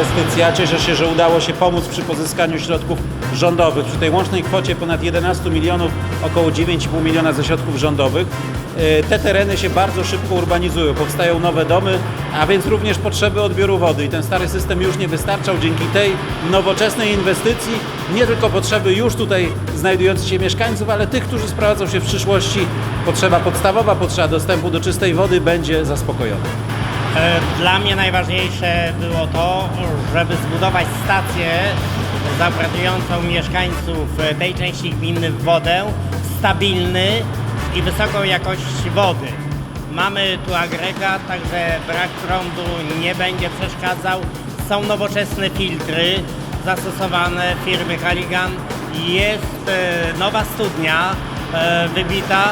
inwestycja. Cieszę się, że udało się pomóc przy pozyskaniu środków rządowych. Przy tej łącznej kwocie ponad 11 milionów, około 9,5 miliona ze środków rządowych. E, Te tereny się bardzo szybko urbanizują, powstają nowe domy, a więc również potrzeby odbioru wody. I ten stary system już nie wystarczał. Dzięki tej nowoczesnej inwestycji nie tylko potrzeby już tutaj znajdujących się mieszkańców, ale tych, którzy sprowadzą się w przyszłości. Potrzeba podstawowa, potrzeba dostępu do czystej wody będzie zaspokojona. E, Dla mnie najważniejsze było to, żeby zbudować stację zaoferującą mieszkańców e, tej części gminy w wodę stabilny i wysoką jakość wody. Mamy tu agregat, także brak prądu nie będzie przeszkadzał. Są nowoczesne filtry zastosowane firmy Halligan. Jest e, nowa studnia wybita,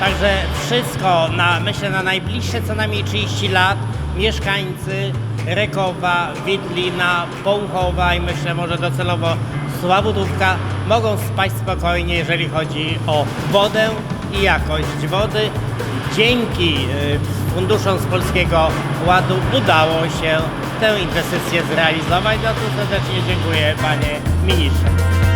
Także wszystko, na, myślę, na najbliższe co najmniej 30 lat mieszkańcy Rekowa, Widlina, Połuchowa i myślę może docelowo Sławutówka mogą spać spokojnie, jeżeli chodzi o wodę i jakość wody. Dzięki y, funduszom z Polskiego Ładu udało się tę inwestycję zrealizować. Za to serdecznie dziękuję panie ministrze.